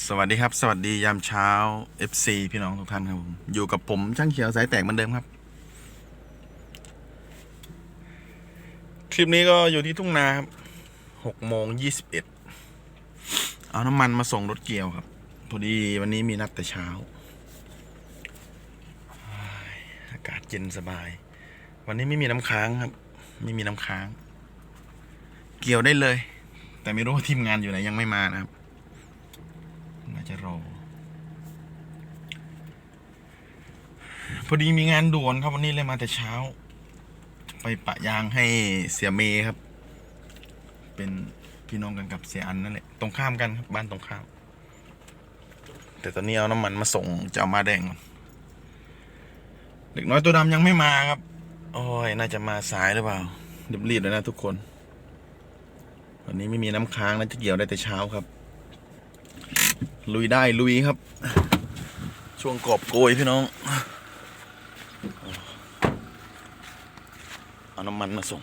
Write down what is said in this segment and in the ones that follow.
สวัสดีครับ สวัสดียามเช้า FC พี่น้องทุกท่านครับผมอยู่กับผมช่างเขียวสายแตกเหมือนเดิมครับ คลิปนี้ก็อยู่ที่ทุ่งนาครับหกโมงยี่สิบเอ็ดเอาน้ำมันมาส่งรถเกี่ยวครับ พอดีวันนี้มีนัดแต่เช้าอายอากาศเย็นสบาย วันนี้ไม่มีน้ำค้างครับ ไม่มีน้ำค้าง เกี่ยวได้เลย แต่ไม่รู้ว่าทีมงานอยู่ไหนยังไม่มานะครับ น่าจะรอ พอดีมีงานด่วนครับวันนี้เลยมาแต่เช้า ไปปะยางให้เสียเมครับ เป็นพี่น้องกันกับเสียอันนั่นแหละตรงข้ามกันครับบ้านตรงข้าม แต่ตอนนี้เอาน้ำมันมาส่งจะเอามาแดงก่อนเด็กน้อยตัวดำยังไม่มาครับ โอ้ยน่าจะมาสายหรือเปล่ารีบๆเลยนะทุกคน วันนี้ไม่มีน้ำค้างนะจะเกี่ยวได้แต่เช้าครับ ลุยได้ลุยครับ ช่วงกอบโกยพี่น้อง เอาน้ำมันมาส่ง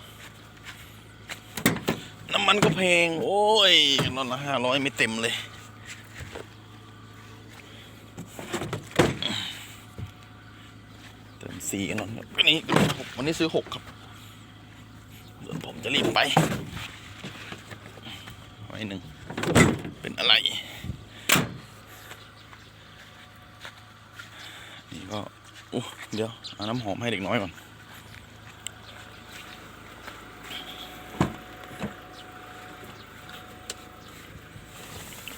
น้ำมันก็แพง โอ้ยนอนละห้าร้อยไม่เต็มเลยเติมสี่กันนอนวันนี้หกวันนี้ซื้อหกครับเดี๋ยวผมจะรีบไปไว้หนึ่งเป็นอะไร นี่ก็อู้ เดี๋ยวเอาน้ำหอมให้เด็กน้อยก่อน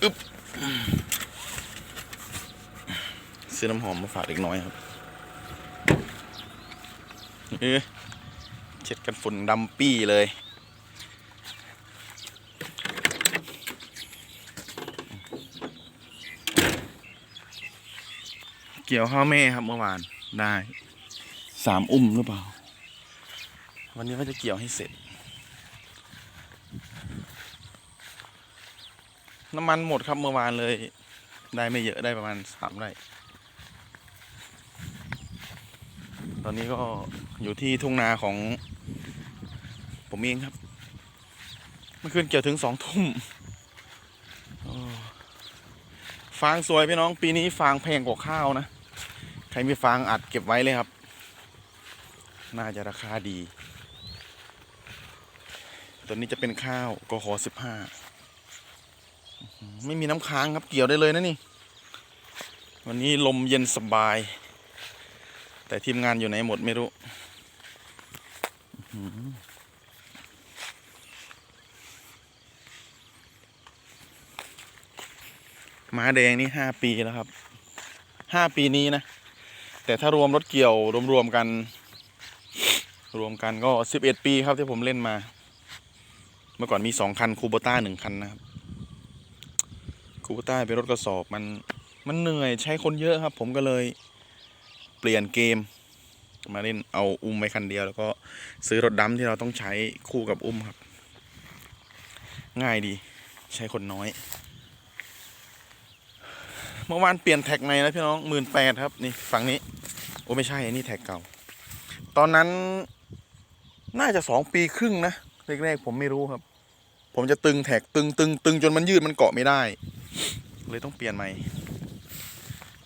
อึ๊บซื้อน้ำหอมมาฝากเด็กน้อยครับเอ๊ะเช็ดกันฝุ่นดำปี้เลยเกี่ยวข้าวแม่ครับเมื่อวาน ได้สามอุ้มหรือเปล่า วันนี้ว่าจะเกี่ยวให้เสร็จ น้ำมันหมดครับเมื่อวานเลย ได้ไม่เยอะได้ประมาณสามไร่ตอนนี้ก็อยู่ที่ทุ่งนาของ ผมเองครับ เมื่อคืนเกี่ยวถึงสองทุ่มโอ้ฟางสวยพี่น้องปีนี้ฟางแพงกว่าข้าวนะ ใครมีฟางอัดเก็บไว้เลยครับ น่าจะราคาดี ตัวนี้จะเป็นข้าวกขอสิบห้าไม่มีน้ำค้างครับเกี่ยวได้เลยนะนี่ วันนี้ลมเย็นสบาย แต่ทีมงานอยู่ไหนหมดไม่รู้อื้อหือหมาแดงนี่ห้าปีแล้วครับ ห้าปีนี้นะ แต่ถ้ารวมรถเกี่ยวรวมๆกัน รวมกันก็สิบเอ็ดปีครับที่ผมเล่นมา เมื่อก่อนมีสองคันคูโบต้าหนึ่งคันนะครับคูโบต้าเป็นรถกระสอบมันมันเหนื่อยใช้คนเยอะครับ ผมก็เลยเปลี่ยนเกม มาเล่นเอาอุ้มไปคันเดียว แล้วก็ซื้อรถดำที่เราต้องใช้คู่กับอุ้มครับ ง่ายดีใช้คนน้อย มื่อวานเปลี่ยนแท็กใหม่นะพี่น้องหมื่นแปดครับนี่ฝั่งนี้ โอ้ไม่ใช่อันนี้แท็กเก่า ตอนนั้นน่าจะสองปีครึ่งนะแรกๆผมไม่รู้ครับ ผมจะตึงแท็กตึงตึงตึงจนมันยืดมันเกาะไม่ได้ เลยต้องเปลี่ยนใหม่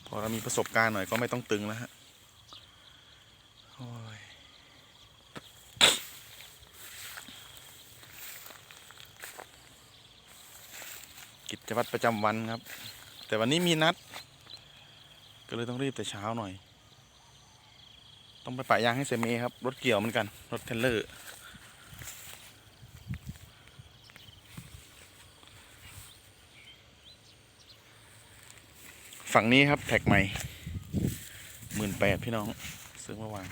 พอเรามีประสบการณ์หน่อยก็ไม่ต้องตึงแล้วฮะกิจวัตรประจำวันครับ แต่วันนี้มีนัด ก็เลยต้องรีบแต่เช้าหน่อย ต้องไปปะยางให้เซเมครับ รถเกี่ยวเหมือนกัน รถเทรลเลอร์ฝั่งนี้ครับแท็กใหม่หมื่นแปดพี่น้องซื้อเมื่อวาน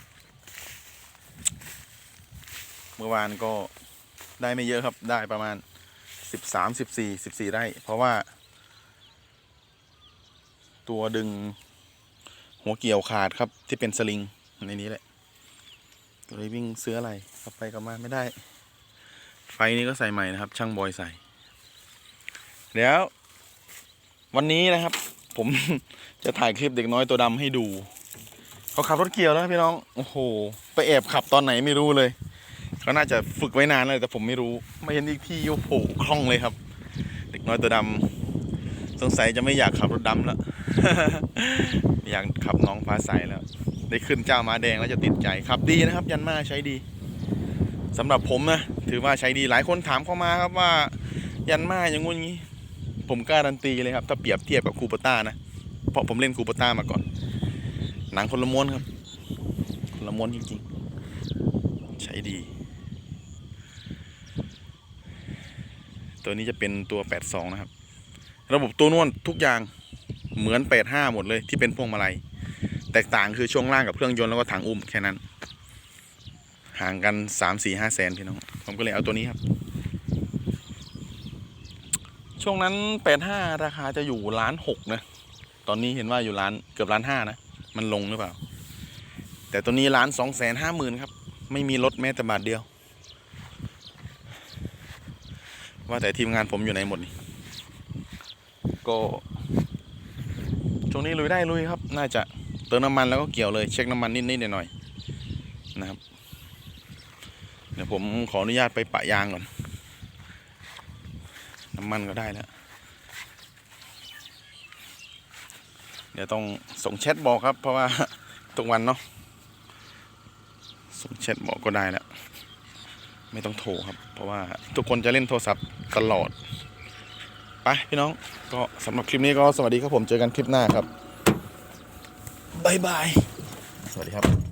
เมื่อวานก็ได้ไม่เยอะครับได้ประมาณสิบสามสิบสี่สิบสี่ไร่เพราะว่า ตัวดึงหัวเกี่ยวขาดครับ ที่เป็นสลิงในนี้แหละก็เลยวิ่งซื้ออะไรกลับไปกลับมาไม่ได้ ไฟนี้ก็ใส่ใหม่นะครับ ช่างบอยใส่เดี๋ยววันนี้นะครับ ผมจะถ่ายคลิปเด็กน้อยตัวดำให้ดู เขาขับรถเกี่ยวแล้วพี่น้องโอ้โห ไปแอบขับตอนไหนไม่รู้เลยเขาน่าจะฝึกไว้นานเลยแต่ผมไม่รู้ไม่เห็นอีกที่โอ้โหคล่องเลยครับ เด็กน้อยตัวดสงสัยจะไม่อยากขับรถดำแล้ว อยากขับน้องฟ้าใสแล้ว ได้ขึ้นเจ้ามาแดงแล้วจะติดใจขับดีนะครับ ยันมาใช้ดีสำหรับผมนะถือว่าใช้ดีหลายคนถามเข้ามาครับว่า ยันมาอย่างงู้นงี้ ผมการันตีเลยครับ ถ้าเปรียบเทียบกับคูปต้านะเพราะผมเล่นคูปต้ามาก่อน หนังคนละม้วนครับคนละม้วนจริงๆ ใช้ดีตัวนี้จะเป็นตัว 82 นะครับ ระบบตัวนวดทุกอย่าง เหมือน85หมดเลยที่เป็นพวงมาลัย แตกต่างคือช่วงล่างกับเครื่องยนต์แล้วก็ถังอุ้มแค่นั้น ห่างกัน3 4 5แสนพี่น้อง ผมก็เลยเอาตัวนี้ครับ ช่วงนั้น85ราคาจะอยู่ล้านหกนะ ตอนนี้เห็นว่าอยู่ล้านเกือบล้านห้านะ มันลงหรือเปล่า แต่ตัวนี้ล้านสองแสนห้าหมื่นครับ ไม่มีรถแม้แต่บาทเดียว ว่าแต่ทีมงานผมอยู่ไหนหมดนี่ก็ ช่วงนี้ลุยได้ลุยครับ น่าจะเติมน้ำมันแล้วก็เกี่ยวเลยเช็คน้ำมันนิดๆหน่อยๆนะครับ เดี๋ยวผมขออนุญาตไปปะยางก่อน น้ำมันก็ได้แล้ว เดี๋ยวต้องส่งแชทบอกครับ เพราะว่าทุกวันเนาะส่งแชทบอกก็ได้แล้ว ไม่ต้องโทรครับ เพราะว่าทุกคนจะเล่นโทรศัพท์ตลอด ไปพี่น้องก็สำหรับคลิปนี้ก็สวัสดีครับผมเจอกันคลิปหน้าครับบ๊ายบาย สวัสดีครับ